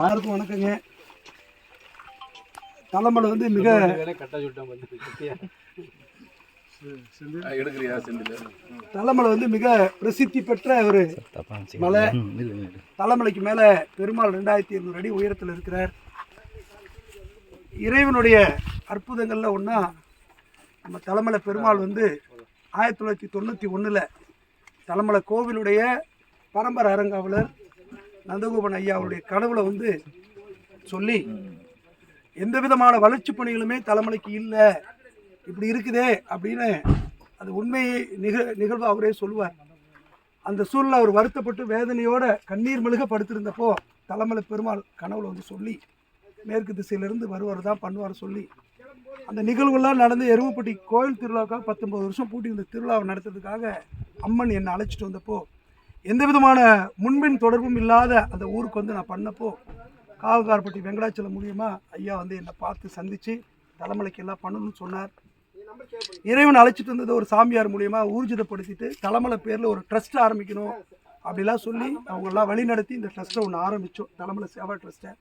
எல்லாருக்கும் வணக்கங்க. தலைமலை வந்து மிக எடுக்கிறியா செந்தில்? தலைமலை வந்து மிக பிரசித்தி பெற்ற ஒரு மலை. தலைமலைக்கு மேலே பெருமாள் ரெண்டாயிரத்தி இருநூறு அடி உயரத்தில் இருக்கிறார். இறைவனுடைய அற்புதங்களில் ஒன்றா நம்ம தலைமலை பெருமாள் வந்து ஆயிரத்தி தொள்ளாயிரத்தி தொண்ணூற்றி ஒன்றில் தலைமலை கோவிலுடைய பரம்பரை அறங்காவலர் நந்தகோபன் ஐயா அவருடைய கனவுல வந்து சொல்லி எந்த விதமான வளர்ச்சி பணிகளுமே தலைமலைக்கு இல்லை இப்படி இருக்குதே அப்படின்னு அது உண்மையை நிக நிகழ்வு அவரே சொல்லுவார். அந்த சூழ்நிலை அவர் வருத்தப்பட்டு வேதனையோட கண்ணீர் மெழுக படுத்திருந்தப்போ தலைமலை பெருமாள் கனவுல வந்து சொல்லி மேற்கு திசையிலிருந்து வருவார் தான் பண்ணுவார் சொல்லி அந்த நிகழ்வுலாம் நடந்து எருமப்பட்டி கோயில் திருவிழாவுக்காக பத்தொன்பது வருஷம் பூட்டி இந்த திருவிழாவை நடத்துறதுக்காக அம்மன் என்னை அழைச்சிட்டு வந்தப்போ எந்த விதமான முன்பின் தொடர்பும் இல்லாத அந்த ஊருக்கு வந்து நான் பண்ணப்போ காவகார்பட்டி வெங்கடாச்சலம் மூலியமாக ஐயா வந்து என்னை பார்த்து சந்தித்து தலைமலைக்கு எல்லாம் பண்ணணும்னு சொன்னார். இறைவன் அழைச்சிட்டு வந்தது ஒரு சாமியார் மூலியமாக ஊர்ஜிதப்படுத்திட்டு தலைமலை பேரில் ஒரு ட்ரஸ்ட் ஆரம்பிக்கணும் அப்படிலாம் சொல்லி அவங்கெல்லாம் வழி நடத்தி இந்த ட்ரஸ்ட்டை ஒன்று ஆரம்பித்தோம் தலைமலை சேவா ட்ரஸ்ட்டை.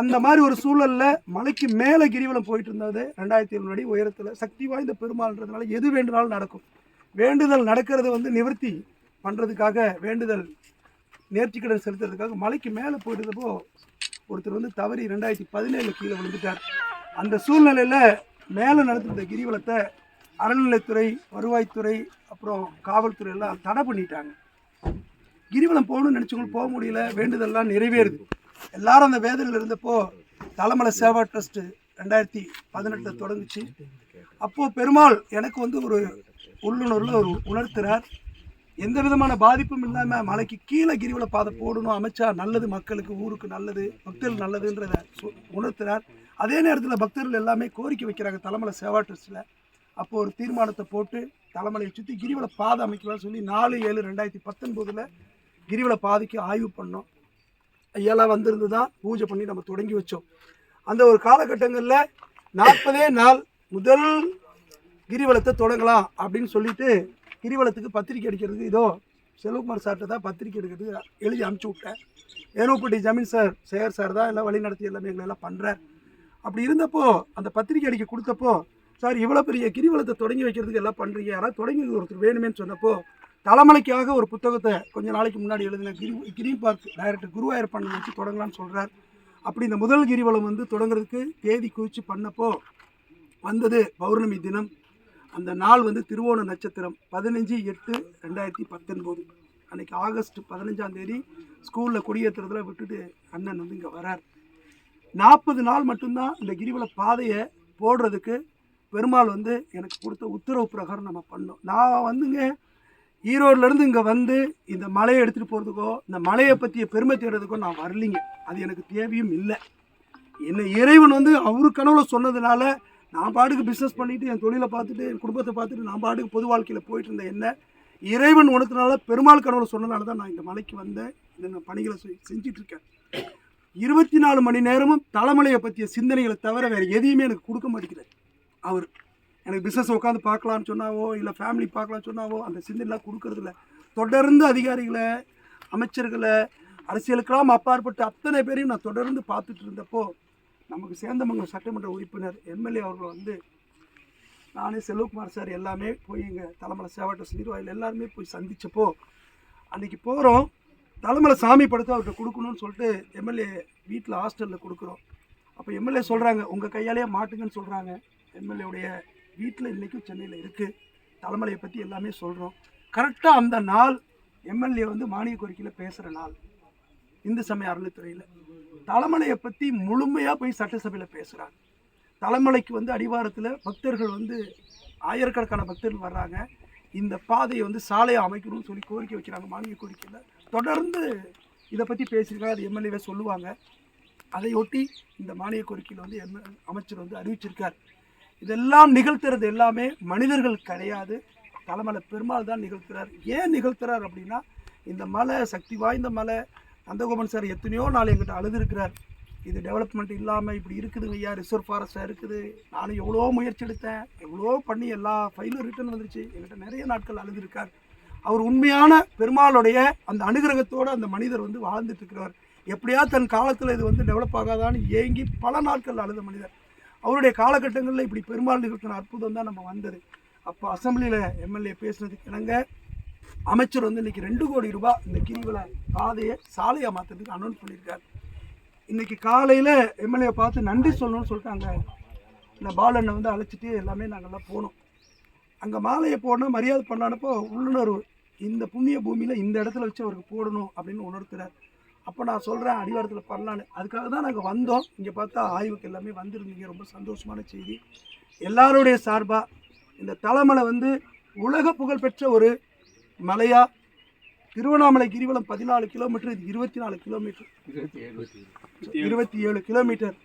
அந்த மாதிரி ஒரு சூழலில் மலைக்கு மேலே கிரிவலம் போயிட்டு இருந்தது. ரெண்டாயிரத்தி எழுநூறு அடி உயரத்தில் சக்தி வாய்ந்த பெருமாள்ன்றதுனால எது வேண்டுனாலும் நடக்கும். வேண்டுதல் நடக்கிறது வந்து நிவர்த்தி பண்ணுறதுக்காக வேண்டுதல் நேர்த்திக்கடன் செலுத்துறதுக்காக மலைக்கு மேலே போயிட்டதப்போ ஒருத்தர் வந்து தவறி ரெண்டாயிரத்தி பதினேழு கீழே விழுந்துட்டார். அந்த சூழ்நிலையில் மேலே நடத்திருந்த கிரிவலத்தை அறநிலைத்துறை வருவாய்த்துறை அப்புறம் காவல்துறை எல்லாம் தடை பண்ணிட்டாங்க. கிரிவலம் போகணும்னு நினச்சவங்களுக்கு போக முடியல வேண்டுதல்லாம் நிறைவேறுது. எல்லாரும் அந்த வேதனையில் இருந்தப்போ தலைமலை சேவா ட்ரஸ்ட்டு ரெண்டாயிரத்தி பதினெட்டில் தொடங்குச்சு. அப்போது பெருமாள் எனக்கு வந்து ஒரு உள்ளுணர்வில் ஒரு உணர்த்துறார். எந்த விதமான பாதிப்பும் இல்லாமல் மலைக்கு கீழே கிரிவல பாதை போடணும். அமைச்சா நல்லது மக்களுக்கு ஊருக்கு நல்லது பக்தர்கள் நல்லதுன்றத உணர்த்தினார் அதே நேரத்தில் பக்தர்கள் எல்லாமே கோரிக்கை வைக்கிறாங்க தலைமலை சேவா ட்ரஸ்ட்டில் அப்போது ஒரு தீர்மானத்தை போட்டு தலைமலையை சுற்றி கிரிவல பாதை அமைக்கலாம்னு சொல்லி நாலு ஏழு ரெண்டாயிரத்தி பத்தொன்பதில் கிரிவல பாதைக்கு ஆய்வு பண்ணோம். ஐயாலாம் வந்திருந்து தான் பூஜை பண்ணி நம்ம தொடங்கி வச்சோம். அந்த ஒரு காலகட்டங்களில் நாற்பதே நாள் முதல் கிரிவலத்தை தொடங்கலாம் அப்படின்னு சொல்லிட்டு கிரிவலத்துக்கு பத்திரிக்கை அடிக்கிறதுக்கு இதோ செல்வகுமார் சார்கிட்ட தான் பத்திரிக்கை எடுக்கிறதுக்கு எழுதி அனுப்பிச்சி விட்டேன். ஏனோப்பட்டி ஜமீன் சார் சேகர் சார் தான் எல்லாம் வழி நடத்தி எல்லாமே எங்களை எல்லாம் பண்ணுறார் அப்படி இருந்தப்போ அந்த பத்திரிக்கை அடிக்க கொடுத்தப்போ சார் இவ்வளோ பெரிய கிரிவலத்தை தொடங்கி வைக்கிறதுக்கு எல்லாம் பண்ணுறீங்க யாராவது தொடங்கி ஒருத்தர் வேணுமேன்னு சொன்னப்போ தலைமலைக்காக ஒரு புத்தகத்தை கொஞ்ச நாளைக்கு முன்னாடி எழுதின கிரி கிரீன் பார்க் டைரக்டர் பண்ண வச்சு தொடங்கலாம்னு சொல்கிறார் அப்படி இந்த முதல் கிரிவலம் வந்து தொடங்குறதுக்கு தேதி குறித்து பண்ணப்போ வந்தது பௌர்ணமி தினம். அந்த நாள் வந்து திருவோண நட்சத்திரம் பதினஞ்சு எட்டு ரெண்டாயிரத்தி பத்தொன்பது. அன்னைக்கு ஆகஸ்ட் பதினஞ்சாம் தேதி ஸ்கூலில் கொடியேற்றுறதுல விட்டுட்டு அண்ணன் வந்து இங்கே வரார். நாற்பது நாள் மட்டும்தான் இந்த கிரிவல பாதையை போடுறதுக்கு பெருமாள் வந்து எனக்கு கொடுத்த உத்தரவு பிரகாரம் நம்ம பண்ணோம். நான் வந்துங்க ஈரோட்லேருந்து இங்கே வந்து இந்த மலையை எடுத்துகிட்டு போகிறதுக்கோ இந்த மலையை பற்றிய பெருமை தேடுறதுக்கோ நான் வரலிங்க. அது எனக்கு தேவையும் இல்லை. என்னை இறைவன் வந்து அவரு கனவுல சொன்னதுனால நான் பாட்டுக்கு பிஸ்னஸ் பண்ணிவிட்டு என் தொழிலை பார்த்துட்டு என் குடும்பத்தை பார்த்துட்டு நான் பாட்டுக்கு பொது வாழ்க்கையில் போயிட்டு இருந்த என்ன இறைவன் உணத்தினால பெருமாள் கடவுளை சொன்னனால தான் நான் இந்த மலைக்கு வந்தேன். இந்த நான் பணிகளை செஞ்சிட்ருக்கேன் இருக்கேன் இருபத்தி நாலு மணி நேரமும் தலைமலையை பற்றிய சிந்தனைகளை தவிர வேறு எதையுமே எனக்கு கொடுக்க மாட்டேங்கிறார். அவர் எனக்கு பிஸ்னஸ் உட்காந்து பார்க்கலான்னு சொன்னாவோ இல்லை ஃபேமிலி பார்க்கலாம்னு சொன்னாவோ அந்த சிந்தனைலாம் கொடுக்கறதில்ல தொடர்ந்து அதிகாரிகளை அமைச்சர்களை அரசியலுக்கெல்லாம் அப்பாற்பட்டு அத்தனை பேரையும் நான் தொடர்ந்து பார்த்துட்டு இருந்தப்போ நமக்கு சேந்தமங்கலம் சட்டமன்ற உறுப்பினர் எம்எல்ஏ அவர்கள் வந்து நானே செல்வகுமார் சார் எல்லாமே போய் எங்கள் தலைமலை சேவாட்ட சீர்வாயில் எல்லாருமே போய் சந்தித்தப்போ அன்னைக்கு போகிறோம் தலைமலை சாமி படத்தை அவர்கிட்ட கொடுக்கணும்னு சொல்லிட்டு எம்எல்ஏ வீட்டில் ஹாஸ்டலில் கொடுக்குறோம். அப்போ எம்எல்ஏ சொல்கிறாங்க உங்கள் கையாலேயே மாட்டுங்கன்னு சொல்கிறாங்க எம்எல்ஏவுடைய வீட்டில் இன்றைக்கும் சென்னையில் இருக்குது தலைமலையை பற்றி எல்லாமே சொல்கிறோம் கரெக்டாக அந்த நாள் எம்எல்ஏ வந்து மானிய கோரிக்கையில் பேசுகிற நாள். இந்து சமய அறநிலைத்துறையில் தலைமலையை பற்றி முழுமையாக போய் சட்டசபையில் பேசுகிறாங்க தலைமலைக்கு வந்து அடிவாரத்தில் பக்தர்கள் வந்து ஆயிரக்கணக்கான பக்தர்கள் வர்றாங்க. இந்த பாதையை வந்து சாலையை அமைக்கணும்னு சொல்லி கோரிக்கை வைக்கிறாங்க. மானிய கோரிக்கையில். தொடர்ந்து இதை பற்றி பேசியிருக்காங்க. அது எம்எல்ஏவே சொல்லுவாங்க. அதையொட்டி இந்த மானிய கோரிக்கையில் வந்து எம் அமைச்சர் வந்து அறிவிச்சிருக்கார். இதெல்லாம் நிகழ்த்துறது எல்லாமே மனிதர்கள் கிடையாது. தலைமலை பெருமாள் தான் நிகழ்த்துறார். ஏன் நிகழ்த்துறார் அப்படின்னா இந்த மலை சக்தி வாய்ந்த மலை நந்தகோபன் சார் எத்தனையோ நாள் எங்கிட்ட அழுதுருக்கிறார். இது டெவலப்மெண்ட் இல்லாமல் இப்படி இருக்குதுங்க ஐயா ரிசர்வ் ஃபாரஸ்ட்டாக இருக்குது. நானும் எவ்வளோ முயற்சி எடுத்தேன். எவ்வளோ பண்ணி எல்லா ஃபைலும் ரிட்டர்ன் வந்துருச்சு. எங்கிட்ட நிறைய நாட்கள் அழுதுருக்கார். அவர் உண்மையான பெருமாளுடைய அந்த அனுகிரகத்தோடு அந்த மனிதர் வந்து வாழ்ந்துட்டு இருக்கிறார் எப்படியா தன் காலத்தில் இது வந்து டெவலப் ஆகாதான்னு ஏங்கி பல நாட்கள் அழுத மனிதர். அவருடைய காலகட்டங்களில் இப்படி பெருமாள் நிகழ்த்தின அற்புதம் தான் நம்ம வந்தது. அப்போ அசம்பிளியில் எம்எல்ஏ பேசுனதுக்கு இணங்க அமைச்சர் வந்து இன்னைக்கு ரெண்டு கோடி ரூபாய் இந்த கிரிவலை பாதையை சாலையாக மாற்றுறதுக்கு அனௌன்ஸ் பண்ணியிருக்காரு இன்றைக்கி காலையில் எம்எல்ஏ பார்த்து நன்றி சொல்லணும்னு சொல்லிட்டாங்க. இந்த பாலண்ணை வந்து அழைச்சிட்டு எல்லாமே நாங்கள்லாம் போனோம். அங்கே மாலையை போடணும் மரியாதை பண்ணானப்போ உள்ளுணர்வு. இந்த புண்ணிய பூமியில் இந்த இடத்துல வச்சு அவருக்கு போடணும் அப்படின்னு உணர்த்துறார். அப்போ நான் சொல்கிறேன் அடிவாரத்தில் பண்ணலான்னு. அதுக்காக தான் நாங்கள் வந்தோம். இங்கே பார்த்தா ஆய்வுக்கு எல்லாமே வந்திருந்தீங்க. ரொம்ப சந்தோஷமான செய்தி. எல்லாருடைய சார்பாக இந்த தலைமலை வந்து உலக புகழ்பெற்ற ஒரு மலையாக திருவண்ணாமலை கிரிவலம் பதினாலு கிலோமீட்டர் இது இருபத்தி நாலு கிலோமீட்டர். இருபத்தி ஏழு. கிலோமீட்டர்.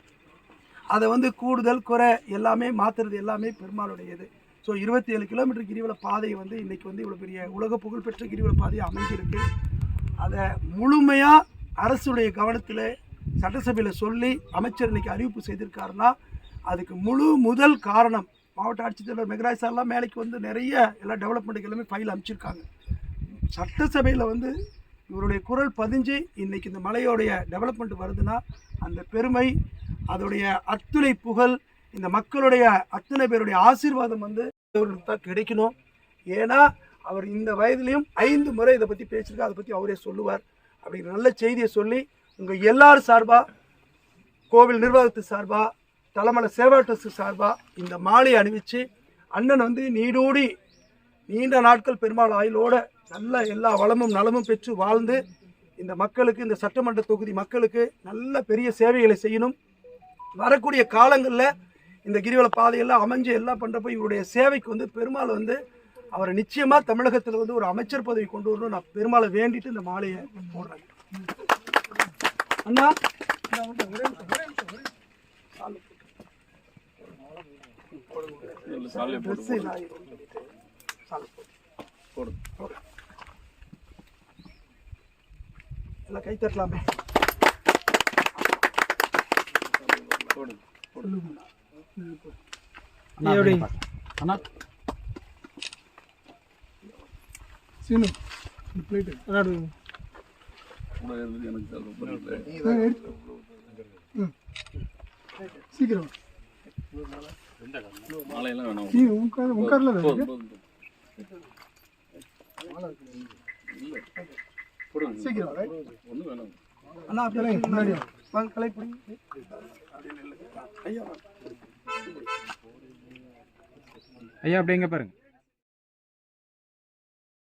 அதை வந்து கூடுதல் குறை எல்லாமே மாற்றுறது எல்லாமே பெருமாளுடையது. ஸோ இருபத்தி ஏழு கிலோமீட்டர் கிரிவல பாதை வந்து இன்னைக்கு வந்து இவ்வளோ பெரிய உலக புகழ்பெற்ற கிரிவல பாதையை அமைஞ்சிருக்கு. அதை முழுமையாக அரசுடைய கவனத்தில் சட்டசபையில் சொல்லி அமைச்சர் இன்னைக்கு அறிவிப்பு செய்திருக்காருன்னா அதுக்கு முழு முதல் காரணம் மாவட்ட ஆட்சித்தலைவர் மெகராஜ் சார்லாம் மேலைக்கு வந்து நிறைய எல்லா டெவலப்மெண்ட்டுக்கு எல்லாமே ஃபைல் அமைச்சிருக்காங்க சட்டசபையில் வந்து இவருடைய குரல் பதிஞ்சு இன்றைக்கி இந்த மலையோடைய டெவலப்மெண்ட் வருதுன்னா அந்த பெருமை அதோடைய அத்துணை புகழ் இந்த மக்களுடைய அத்தனை பேருடைய ஆசீர்வாதம் வந்து இவருக்கு தான் கிடைக்கணும். ஏன்னா அவர் இந்த வயதிலையும் ஐந்து முறை இதை பற்றி பேசியிருக்கா அதை பற்றி அவரே சொல்லுவார். அப்படிங்கிற நல்ல செய்தியை சொல்லி உங்கள் எல்லார் சார்பாக கோவில் நிர்வாகத்து சார்பாக தலைமலை சேவா ட்ரஸ்ட் சார்பாக இந்த மாலையை அணிவித்து அண்ணன் வந்து நீடூடி நீண்ட நாட்கள் பெருமாள் ஆயுளோட நல்ல எல்லா வளமும் நலமும் பெற்று வாழ்ந்து இந்த மக்களுக்கு இந்த சட்டமன்ற தொகுதி மக்களுக்கு நல்ல பெரிய சேவைகளை செய்யணும். வரக்கூடிய காலங்களில் இந்த கிரிவல பாதையெல்லாம் அமைஞ்சு எல்லாம் பண்ணுறப்ப இவருடைய சேவைக்கு வந்து பெருமாள் வந்து அவரை நிச்சயமாக தமிழகத்தில் வந்து ஒரு அமைச்சர் பதவி கொண்டு வரணும் நான் பெருமாளை வேண்டிட்டு இந்த மாலையை போடுறேன். அண்ணா வந்து ஒரே நிமிஷம், ஒரே நிமிஷம், ஒரே நிமிஷம். சாலை போட்டு. Dress எல்லாம் இது பண்ணிட்டு, சாலை போட்டு. போடு. எல்லாம் கை தட்டலாமே அண்ணா சீனு பிளேட்டு விளையாடு சீக்கிரம் மாலையெல்லாம் வேணாம் நீ உட்கார் உட்கார்ல சீக்கிரம் வேணாம். அண்ணா கலை முன்னாடி வாங்க கலை பிடிங்க ஐயா ஐயா அப்படி எங்க பாருங்க.